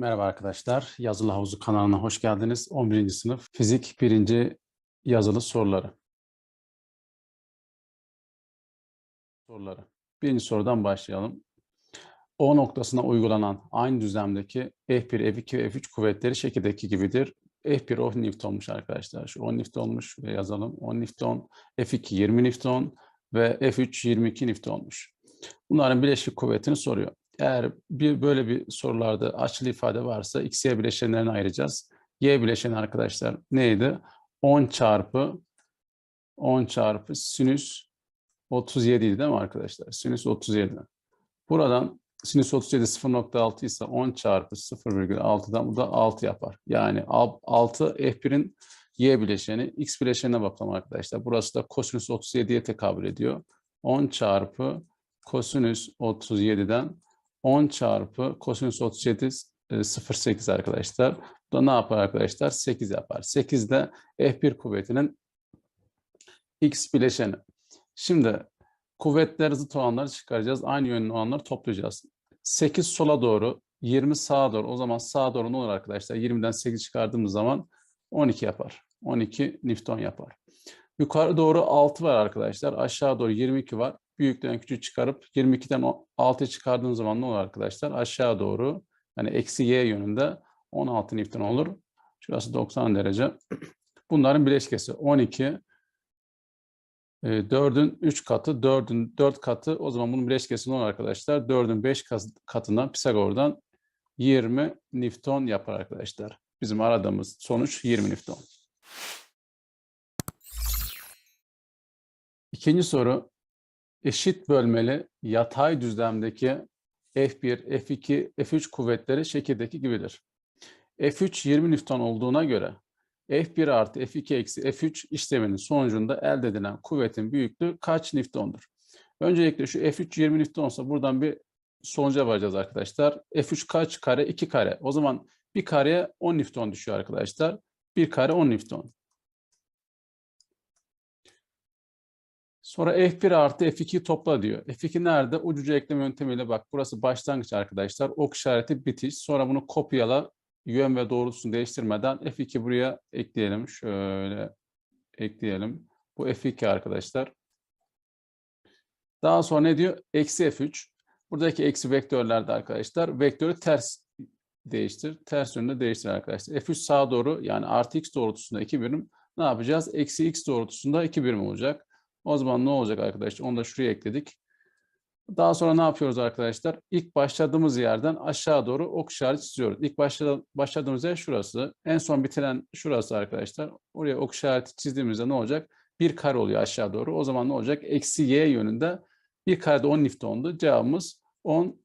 Merhaba arkadaşlar. Yazılı Havuzu kanalına hoş geldiniz. 11. sınıf fizik 1. yazılı soruları. Soruları. Birinci sorudan başlayalım. O noktasına uygulanan aynı düzlemdeki F1, F2 ve F3 kuvvetleri şekildeki gibidir. F1 10 Newton'muş arkadaşlar. Şu 10 Newton'muş ve yazalım. 10 Newton, F2 20 Newton ve F3 22 Newton'muş. Bunların bileşik kuvvetini soruyor. Eğer bir böyle bir sorularda açılı ifade varsa x, y bileşenlerini ayıracağız. Y bileşeni arkadaşlar neydi? 10 çarpı 10 çarpı sinüs 37 idi değil mi arkadaşlar? Sinüs 37. Buradan sinüs 37 0.6 ise 10 çarpı 0,6'dan bu da 6 yapar. Yani 6 F1'in Y bileşeni, X bileşenine bakalım arkadaşlar. Burası da kosinüs 37'ye tekabül ediyor. 10 çarpı kosinüs 37'den 10 çarpı kosinüs 37 0.8 arkadaşlar. Bu da ne yapar arkadaşlar? 8 yapar. 8 de F1 kuvvetinin X bileşeni. Şimdi kuvvetler zıt olanları çıkaracağız. Aynı yönlü olanları toplayacağız. 8 sola doğru, 20 sağa doğru. O zaman sağa doğru ne olur arkadaşlar? 20'den 8 çıkardığımız zaman 12 yapar. 12 Newton yapar. Yukarı doğru 6 var arkadaşlar. Aşağı doğru 22 var. Büyükten küçük çıkarıp 22'den 6'ya çıkardığın zaman ne olur arkadaşlar? Aşağı doğru yani eksi y yönünde 16 Newton olur. Şurası 90 derece. Bunların bileşkesi 12 4'ün 3 katı, 4'ün 4 katı. O zaman bunun bileşkesi ne olur arkadaşlar? 4'ün 5 katından Pisagor'dan 20 Newton yapar arkadaşlar. Bizim aradığımız sonuç 20 Newton. İkinci soru eşit bölmeli yatay düzlemdeki F1, F2, F3 kuvvetleri şekildeki gibidir. F3 20 Newton olduğuna göre F1 artı F2 eksi F3 işleminin sonucunda elde edilen kuvvetin büyüklüğü kaç Newton'dur? Öncelikle şu F3 20 Newton'sa buradan bir sonuca varacağız arkadaşlar. F3 kaç kare? 2 kare. O zaman bir kareye 10 Newton düşüyor arkadaşlar. Bir kare 10 Newton. Sonra F1 artı F2'yi topla diyor. F2 nerede? Ucuca ekleme yöntemiyle bak burası başlangıç arkadaşlar. Ok işareti bitiş. Sonra bunu kopyala. Yön ve doğrultusunu değiştirmeden F2 buraya ekleyelim. Şöyle ekleyelim. Bu F2 arkadaşlar. Daha sonra ne diyor? Eksi F3. Buradaki eksi vektörlerde arkadaşlar vektörü ters değiştir. Ters yönde değiştir arkadaşlar. F3 sağa doğru yani artı x doğrultusunda 2 birim. Ne yapacağız? Eksi x doğrultusunda 2 birim olacak. O zaman ne olacak arkadaşlar? Onu da şuraya ekledik. Daha sonra ne yapıyoruz arkadaşlar? İlk başladığımız yerden aşağı doğru ok işareti çiziyoruz. İlk başladığımız yer şurası. En son bitiren şurası arkadaşlar. Oraya ok işareti çizdiğimizde ne olacak? Bir kare oluyor aşağı doğru. O zaman ne olacak? Eksi y yönünde bir karede 10 Newton'du. Cevabımız 10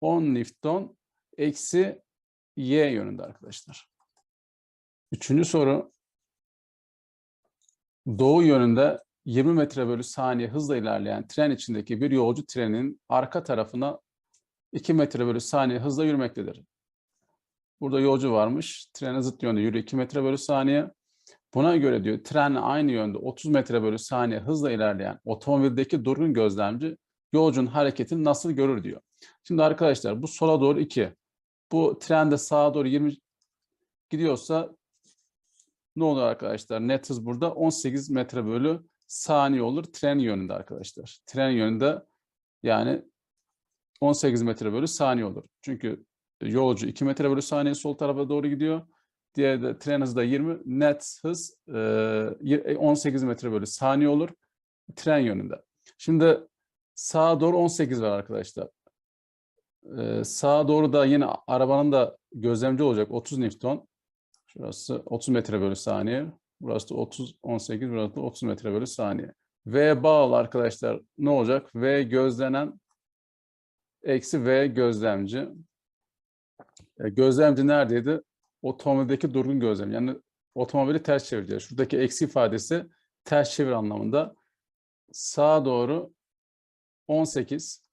10 Newton eksi y yönünde arkadaşlar. Üçüncü soru doğu yönünde 20 metre bölü saniye hızla ilerleyen tren içindeki bir yolcu trenin arka tarafına 2 metre bölü saniye hızla yürümektedir. Burada yolcu varmış. Trene zıt yönde yürü 2 metre bölü saniye. Buna göre diyor trenle aynı yönde 30 metre bölü saniye hızla ilerleyen otomobildeki durgun gözlemci yolcunun hareketini nasıl görür diyor. Şimdi arkadaşlar bu sola doğru 2. Bu trende sağa doğru 20 gidiyorsa ne olur arkadaşlar? Net hız burada 18 metre bölü saniye olur tren yönünde arkadaşlar. Tren yönünde yani 18 metre bölü saniye olur. Çünkü yolcu 2 metre bölü saniye sol tarafa doğru gidiyor. Diğer de tren hızı da 20. Net hız 18 metre bölü saniye olur tren yönünde. Şimdi sağa doğru 18 var arkadaşlar. Sağa doğru da yine arabanın da gözlemci olacak 30 Newton. Şurası 30 metre bölü saniye. Burası da 30, 18, burası da 30 metre bölü saniye. V bağlı arkadaşlar ne olacak? V gözlenen eksi V gözlemci. E, gözlemci neredeydi? Otomobildeki durgun gözlem. Yani otomobili ters çevireceğiz. Şuradaki eksi ifadesi ters çevir anlamında. Sağa doğru 18,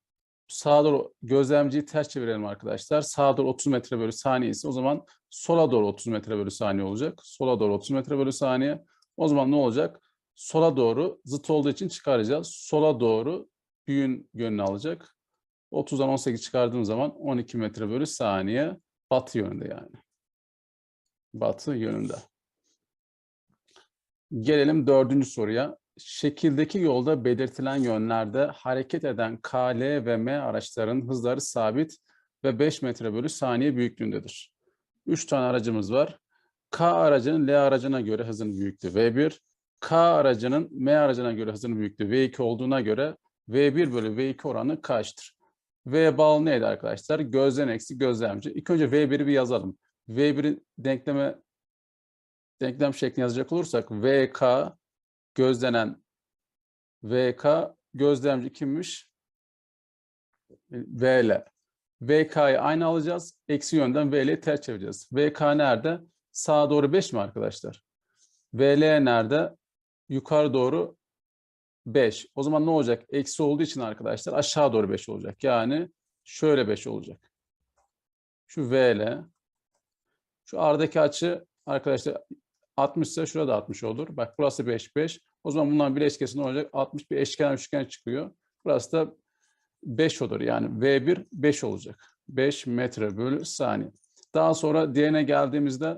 sağa doğru gözlemciyi ters çevirelim arkadaşlar. Sağa doğru 30 metre bölü saniye ise o zaman sola doğru 30 metre bölü saniye olacak. Sola doğru 30 metre bölü saniye. O zaman ne olacak? Sola doğru zıt olduğu için çıkaracağız. Sola doğru büyün yönünü alacak. 30'dan 18 çıkardığım zaman 12 metre bölü saniye batı yönünde yani. Batı yönünde. Gelelim dördüncü soruya. Şekildeki yolda belirtilen yönlerde hareket eden K, L ve M araçların hızları sabit ve 5 metre bölü saniye büyüklüğündedir. 3 tane aracımız var. K aracının L aracına göre hızının büyüklüğü V1, K aracının M aracına göre hızının büyüklüğü V2 olduğuna göre V1 bölü V2 oranı kaçtır? V bağlı neydi arkadaşlar? Gözden eksi gözlemci. İlk önce V1'i bir yazalım. V1'i denkleme denklem şeklinde yazacak olursak VK gözlenen VK gözlemci kimmiş? VL. VK'yı aynı alacağız. Eksi yönden VL'yi ters çevireceğiz. VK nerede? Sağa doğru 5 mi arkadaşlar? VL nerede? Yukarı doğru 5. O zaman ne olacak? Eksi olduğu için arkadaşlar aşağı doğru 5 olacak. Yani şöyle 5 olacak. Şu VL. Şu aradaki açı arkadaşlar 60 ise şurada 60 olur. Bak burası 5, 5. O zaman bunların bir eşkesi ne olacak? 60 bir eşkenar üçgen çıkıyor. Burası da 5 olur. Yani V1 5 olacak. 5 metre bölü saniye. Daha sonra diğerine geldiğimizde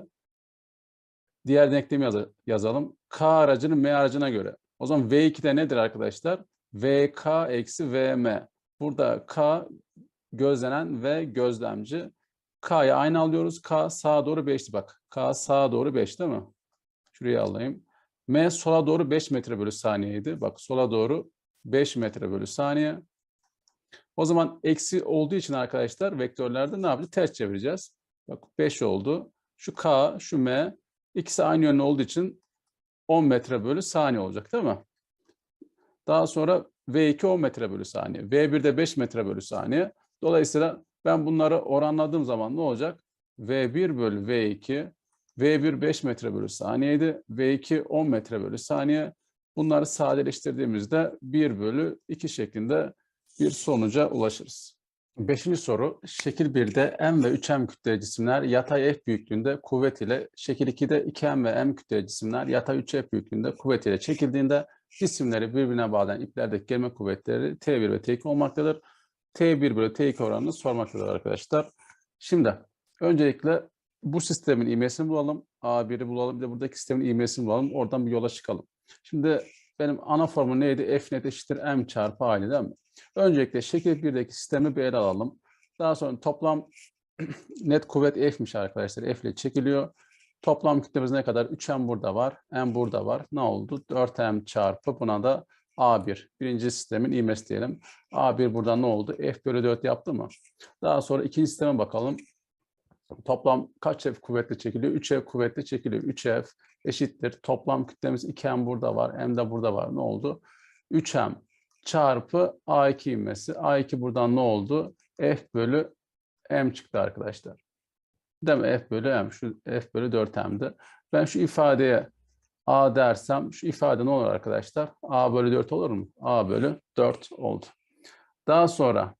diğer denklemi yaz yazalım. K aracının M aracına göre. O zaman V2'de nedir arkadaşlar? VK eksi VM. Burada K gözlenen ve gözlemci. K'yı aynı alıyoruz. K sağa doğru 5'ti bak. K sağa doğru 5 değil mi? Şuraya alayım. M sola doğru 5 metre bölü saniyeydi. Bak sola doğru 5 metre bölü saniye. O zaman eksi olduğu için arkadaşlar vektörlerde ne yapacağız? Ters çevireceğiz. Bak 5 oldu. Şu K, şu M ikisi aynı yönlü olduğu için 10 metre bölü saniye olacak değil mi? Daha sonra V2 10 metre bölü saniye. V1 de 5 metre bölü saniye. Dolayısıyla ben bunları oranladığım zaman ne olacak? V1 bölü V2 V1 5 metre bölü saniyeydi. V2 10 metre bölü saniye. Bunları sadeleştirdiğimizde 1 bölü 2 şeklinde bir sonuca ulaşırız. Beşinci soru, şekil 1'de M ve 3M kütleli cisimler yatay F büyüklüğünde kuvvet ile, şekil 2'de 2M ve M kütleli cisimler yatay 3F büyüklüğünde kuvvet ile çekildiğinde cisimleri birbirine bağlayan iplerdeki gelme kuvvetleri T1 ve T2 olmaktadır. T1 bölü T2 oranını sormaktadır arkadaşlar. Şimdi öncelikle bu sistemin ivmesini bulalım. A1'i bulalım. Bir de buradaki sistemin ivmesini bulalım. Oradan bir yola çıkalım. Şimdi benim ana formum neydi? F net eşittir M çarpı A değil mi? Öncelikle şekil 1'deki sistemi bir ele alalım. Daha sonra toplam net kuvvet F'miş arkadaşlar. F ile çekiliyor. Toplam kütlemiz ne kadar? 3M burada var. M burada var. Ne oldu? 4M çarpı buna da A1. Birinci sistemin ivmesi diyelim. A1 burada ne oldu? F bölü 4 yaptı mı? Daha sonra ikinci sisteme bakalım. Toplam kaç F kuvvetle çekiliyor? 3F kuvvetle çekiliyor. 3F eşittir. Toplam kütlemiz 2M burada var. M de burada var. Ne oldu? 3M çarpı A2 ivmesi. A2 buradan ne oldu? F bölü M çıktı arkadaşlar. Değil mi? F bölü M. Şu F bölü 4M'di. Ben şu ifadeye A dersem şu ifade ne olur arkadaşlar? A bölü 4 olur mu? A bölü 4 oldu. Daha sonra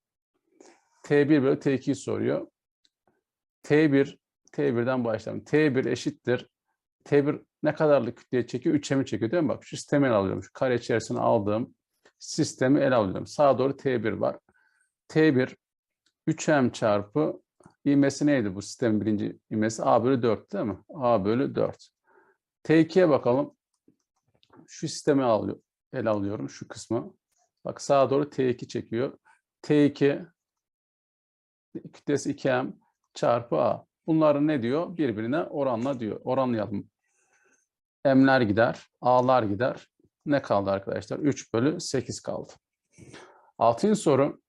T1 bölü T2'yi soruyor. T1, T1'den başlayalım. T1 eşittir. T1 ne kadarlık kütleye çekiyor? 3'e çekiyor değil mi? Bak şu sistemi ele alıyorum. Şu kare içerisine aldığım sistemi ele alıyorum. Sağa doğru T1 var. T1 3M çarpı ivmesi neydi bu sistemin birinci ivmesi? A bölü 4 değil mi? A bölü 4. T2'ye bakalım. Şu sistemi alıyor, ele alıyorum şu kısmı. Bak sağa doğru T2 çekiyor. T2 kütlesi 2M çarpı A. Bunları ne diyor? Birbirine oranla diyor. Oranlayalım. M'ler gider, A'lar gider. Ne kaldı arkadaşlar? 3 bölü 8 kaldı. Altıncı soru.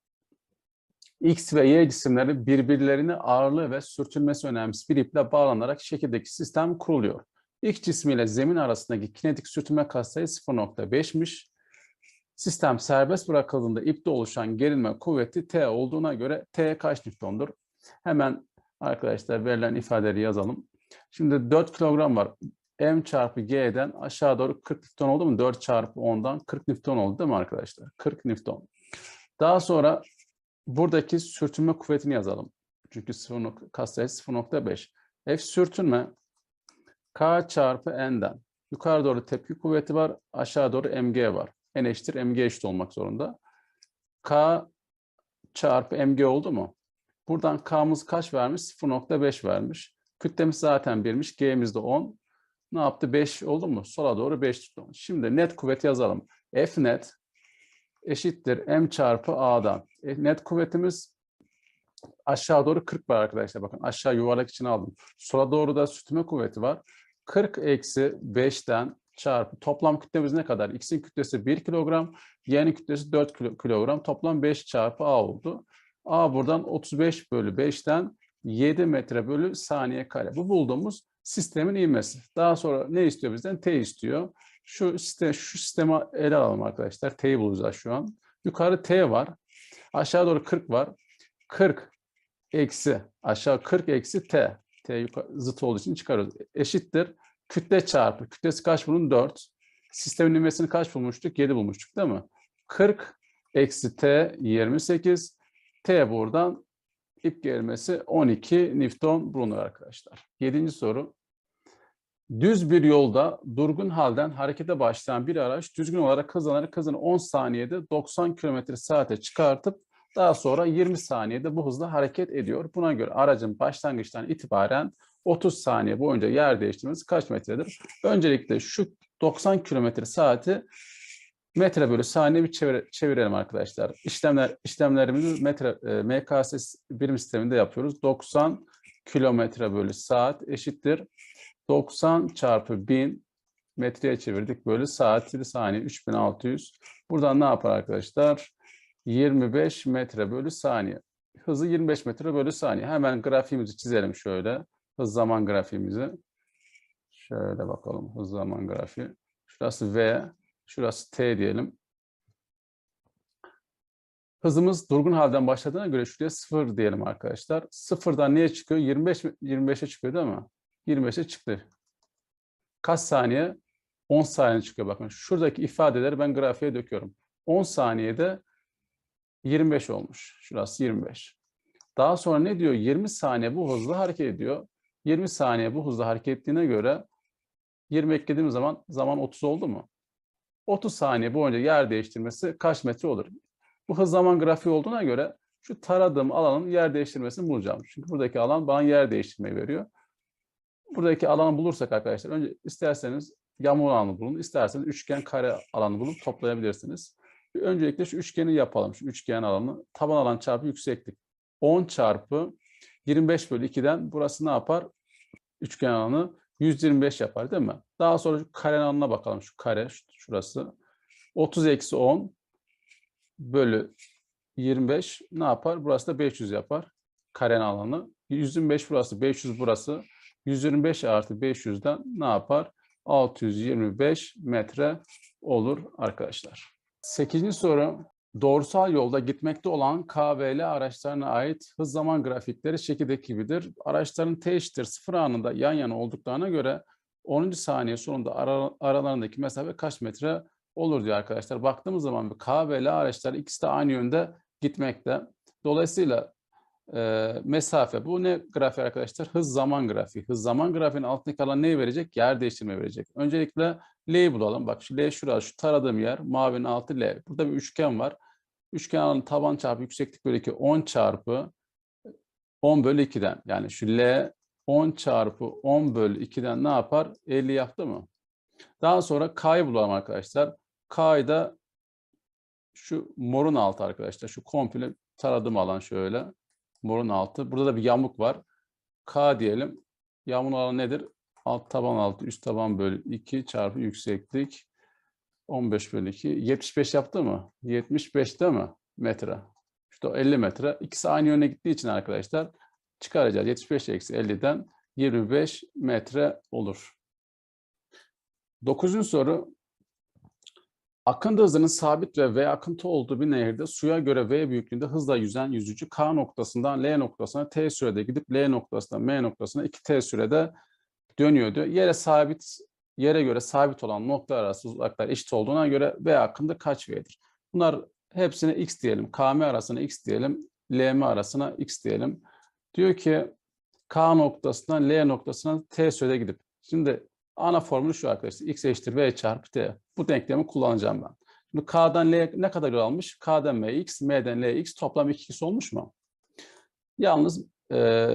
X ve Y cisimleri birbirlerine ağırlığı ve sürtünmesi önemsiz bir iple bağlanarak şekildeki sistem kuruluyor. X cismiyle zemin arasındaki kinetik sürtünme katsayı 0.5'miş. Sistem serbest bırakıldığında ipte oluşan gerilme kuvveti T olduğuna göre T kaç Newton'dur? Hemen arkadaşlar verilen ifadeleri yazalım. Şimdi 4 kilogram var. M çarpı G'den aşağı doğru 40 Newton oldu mu? 4 çarpı 10'dan 40 Newton oldu değil mi arkadaşlar? 40 Newton. Daha sonra buradaki sürtünme kuvvetini yazalım. Çünkü 0, katsayısı 0.5. F sürtünme K çarpı N'den. Yukarı doğru tepki kuvveti var. Aşağı doğru mg var. N eşittir mg eşit olmak zorunda. K çarpı mg oldu mu? Buradan k'mız kaç vermiş? 0.5 vermiş. Kütlemiz zaten 1'miş. G'miz de 10. Ne yaptı? 5 oldu mu? Sola doğru 5 tuttu. Şimdi net kuvveti yazalım. F net eşittir m çarpı a'dan. E, net kuvvetimiz aşağı doğru 40 var arkadaşlar. Bakın aşağı yuvarlak için aldım. Sola doğru da sürtünme kuvveti var. 40 eksi 5'ten çarpı toplam kütlemiz ne kadar? X'in kütlesi 1 kilogram, Y'nin kütlesi 4 kilo- kilogram. Toplam 5 çarpı A oldu. A buradan 35 bölü 5'ten 7 metre bölü saniye kare. Bu bulduğumuz sistemin ivmesi. Daha sonra ne istiyor bizden? T istiyor. Şu sistem, şu sistemi ele alalım arkadaşlar. T'yi bulacağız şu an. Yukarı T var. Aşağı doğru 40 var. 40 eksi aşağı 40 eksi T. T yukarı, zıt olduğu için çıkarıyoruz. Eşittir. Kütle çarpı. Kütlesi kaç bunun? 4. Sistemin ivmesini kaç bulmuştuk? 7 bulmuştuk değil mi? 40 eksi T 28. T buradan ip gerilmesi 12 Newton bulunur arkadaşlar. Yedinci soru. Düz bir yolda durgun halden harekete başlayan bir araç düzgün olarak hızlanarak hızını 10 saniyede 90 km saate çıkartıp daha sonra 20 saniyede bu hızla hareket ediyor. Buna göre aracın başlangıçtan itibaren 30 saniye boyunca yer değiştirmesi kaç metredir? Öncelikle şu 90 km saati metre bölü saniye bir çevir- çevirelim arkadaşlar. İşlemler işlemlerimizi metre e, MKS birim sisteminde yapıyoruz. 90 kilometre bölü saat eşittir 90 çarpı 1000 metreye çevirdik bölü saat 7 saniye 3600. Buradan ne yapar arkadaşlar? 25 metre bölü saniye. Hızı 25 metre bölü saniye. Hemen grafiğimizi çizelim şöyle. Hız zaman grafiğimizi. Şöyle bakalım hız zaman grafiği. Şurası V, şurası T diyelim. Hızımız durgun halden başladığına göre şuraya 0 diyelim arkadaşlar. Sıfırdan neye çıkıyor? 25 mi- 25'e çıkıyor değil mi? 25'e çıktı. Kaç saniye? 10 saniye çıkıyor bakın. Şuradaki ifadeleri ben grafiğe döküyorum. 10 saniyede 25 olmuş. Şurası 25. Daha sonra ne diyor? 20 saniye bu hızla hareket ediyor. 20 saniye bu hızla hareket ettiğine göre 20 eklediğimiz zaman zaman 30 oldu mu? 30 saniye boyunca yer değiştirmesi kaç metre olur? Bu hız zaman grafiği olduğuna göre şu taradığım alanın yer değiştirmesini bulacağım. Çünkü buradaki alan bana yer değiştirmeyi veriyor. Buradaki alanı bulursak arkadaşlar önce isterseniz yamuk alanı bulun, isterseniz üçgen kare alanı bulup toplayabilirsiniz. Öncelikle şu üçgeni yapalım. Şu üçgen alanı taban alan çarpı yükseklik. 10 çarpı 25 bölü 2'den burası ne yapar? Üçgen alanı 125 yapar değil mi? Daha sonra şu kare alanına bakalım. Şu kare şu- şurası. 30 eksi 10 bölü 25 ne yapar? Burası da 500 yapar. Karen alanı. 125 burası, 500 burası. 125 artı 500'den ne yapar? 625 metre olur arkadaşlar. 8. soru. Doğrusal yolda gitmekte olan KVL araçlarına ait hız zaman grafikleri şekildeki gibidir. Araçların T eşittir 0 anında yan yana olduklarına göre 10. saniye sonunda ara- aralarındaki mesafe kaç metre olur diyor arkadaşlar. Baktığımız zaman K ve L araçları ikisi de aynı yönde gitmekte. Dolayısıyla e, mesafe bu ne grafiği arkadaşlar? Hız zaman grafiği. Hız zaman grafiğinin altındaki alan neyi verecek? Yer değiştirme verecek. Öncelikle L'yi bulalım. Bak şu L şurası, şu taradığım yer mavinin altı L. Burada bir üçgen var. Üçgen alanı taban çarpı yükseklik bölü 2 10 çarpı 10 bölü 2'den. Yani şu L 10 çarpı 10 bölü 2'den ne yapar? 50 yaptı mı? Daha sonra K'yı bulalım arkadaşlar. K'yı da şu morun altı arkadaşlar. Şu komple taradığım alan şöyle. Morun altı. Burada da bir yamuk var. K diyelim. Yamuğun alanı nedir? Alt taban altı, üst taban bölü 2 çarpı yükseklik 15 bölü 2. 75 yaptı mı? 75 değil mi? Metre. İşte o 50 metre. İkisi aynı yöne gittiği için arkadaşlar çıkaracağız. 75 eksi 50'den 25 metre olur. Dokuzuncu soru. Akıntı hızının sabit ve V akıntı olduğu bir nehirde suya göre V büyüklüğünde hızla yüzen yüzücü K noktasından L noktasına T sürede gidip L noktasından M noktasına 2T sürede dönüyordu. Yere sabit, yere göre sabit olan nokta arası uzaklıklar eşit olduğuna göre V akımda kaç V'dir? Bunlar hepsine X diyelim. KM arasına X diyelim. LM arasına X diyelim. Diyor ki K noktasından L noktasına T sürede gidip. Şimdi ana formülü şu arkadaşlar. X eşittir V çarpı T. Bu denklemi kullanacağım ben. Şimdi K'dan L ne kadar yol almış? K'dan M x, M'den L x toplam 2x olmuş mu? Yalnız e,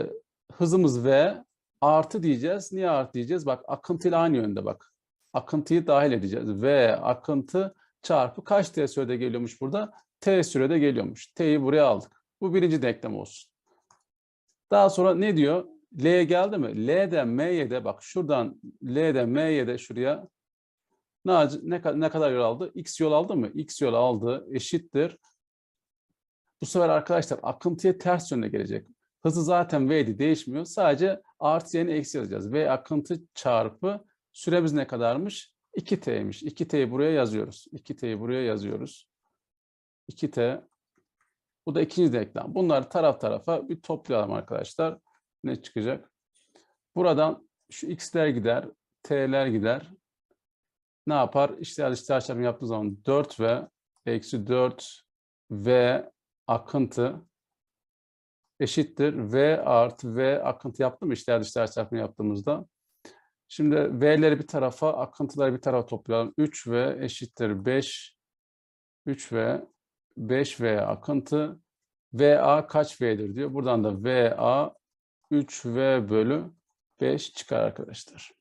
hızımız V artı diyeceğiz. Niye artı diyeceğiz? Bak akıntıyla aynı yönde bak. Akıntıyı dahil edeceğiz. V akıntı çarpı kaç t sürede geliyormuş burada? T sürede geliyormuş. T'yi buraya aldık. Bu birinci denklem olsun. Daha sonra ne diyor? L geldi mi? L'den M'ye de bak şuradan L'den M'ye de şuraya ne, ne, kadar- ne kadar yol aldı? X yol aldı mı? X yol aldı eşittir. Bu sefer arkadaşlar akıntıya ters yönde gelecek. Hızı zaten V'di değişmiyor. Sadece artı yerine eksi yazacağız. V akıntı çarpı süremiz ne kadarmış? 2T'ymiş. 2T'yi buraya yazıyoruz. 2T'yi buraya yazıyoruz. 2T. Bu da ikinci denklem. Bunları taraf tarafa bir toplayalım arkadaşlar. Ne çıkacak? Buradan şu x'ler gider, t'ler gider. Ne yapar? İşler dışlar çarpımı yaptığı zaman 4v eksi 4 v akıntı eşittir v artı v akıntı yaptım işler dışlar çarpımı yaptığımızda? Şimdi v'leri bir tarafa, akıntıları bir tarafa toplayalım. 3v eşittir 5 3v 5v akıntı VA kaç V'dir diyor. Buradan da VA 3V bölü 5 çıkar arkadaşlar.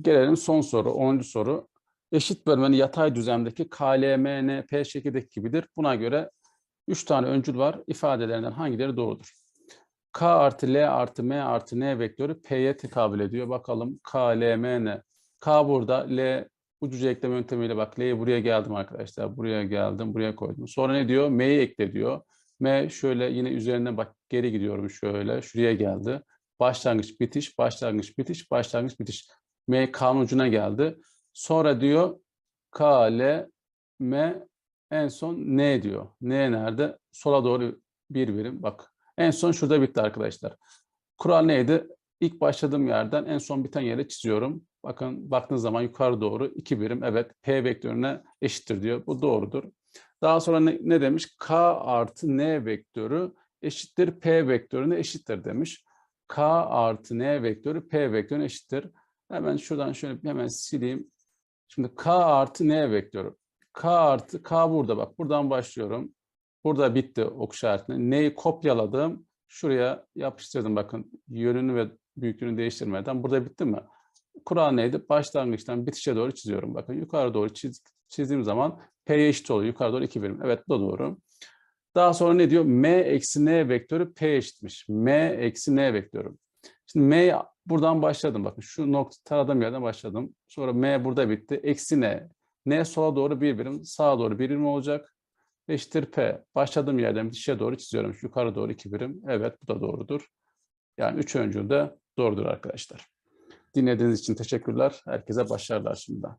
Gelelim son soru, 10. soru. Eşit bölmenin yatay düzlemdeki KLMNP şekildeki gibidir. Buna göre 3 tane öncül var. İfadelerinden hangileri doğrudur? K artı L artı M artı N vektörü P'ye tekabül ediyor. Bakalım K, L, M, N. K burada, L ucuca ekleme yöntemiyle bak L'ye buraya geldim arkadaşlar. Buraya geldim, buraya koydum. Sonra ne diyor? M'yi ekle diyor. M şöyle yine üzerine bak geri gidiyorum şöyle. Şuraya geldi. Başlangıç, bitiş, başlangıç, bitiş, başlangıç, bitiş. M K'nın ucuna geldi. Sonra diyor K, L, M en son N diyor. N nerede? Sola doğru bir birim. Bak en son şurada bitti arkadaşlar. Kural neydi? İlk başladığım yerden en son biten yere çiziyorum. Bakın baktığınız zaman yukarı doğru iki birim. Evet P vektörüne eşittir diyor. Bu doğrudur. Daha sonra ne, ne demiş? K artı N vektörü eşittir P vektörüne eşittir demiş. K artı N vektörü P vektörüne eşittir. Hemen şuradan şöyle hemen sileyim. Şimdi K artı N vektörü. K artı K burada bak. Buradan başlıyorum. Burada bitti ok işaretine. N'yi kopyaladım. Şuraya yapıştırdım bakın. Yönünü ve büyüklüğünü değiştirmeden. Burada bitti mi? Kural neydi? Başlangıçtan bitişe doğru çiziyorum. Bakın yukarı doğru çiz, çizdiğim zaman P'ye eşit oluyor. Yukarı doğru iki birim. Evet bu da doğru. Daha sonra ne diyor? M eksi N vektörü P eşitmiş. M eksi N vektörü. Şimdi M buradan başladım. Bakın şu nokta taradığım yerden başladım. Sonra M burada bitti. Eksi N. N sola doğru bir birim, sağa doğru bir birim olacak. Eşittir P. Başladığım yerden bitişe doğru çiziyorum. Yukarı doğru iki birim. Evet bu da doğrudur. Yani üç öncül de doğrudur arkadaşlar. Dinlediğiniz için teşekkürler. Herkese başarılar şimdiden.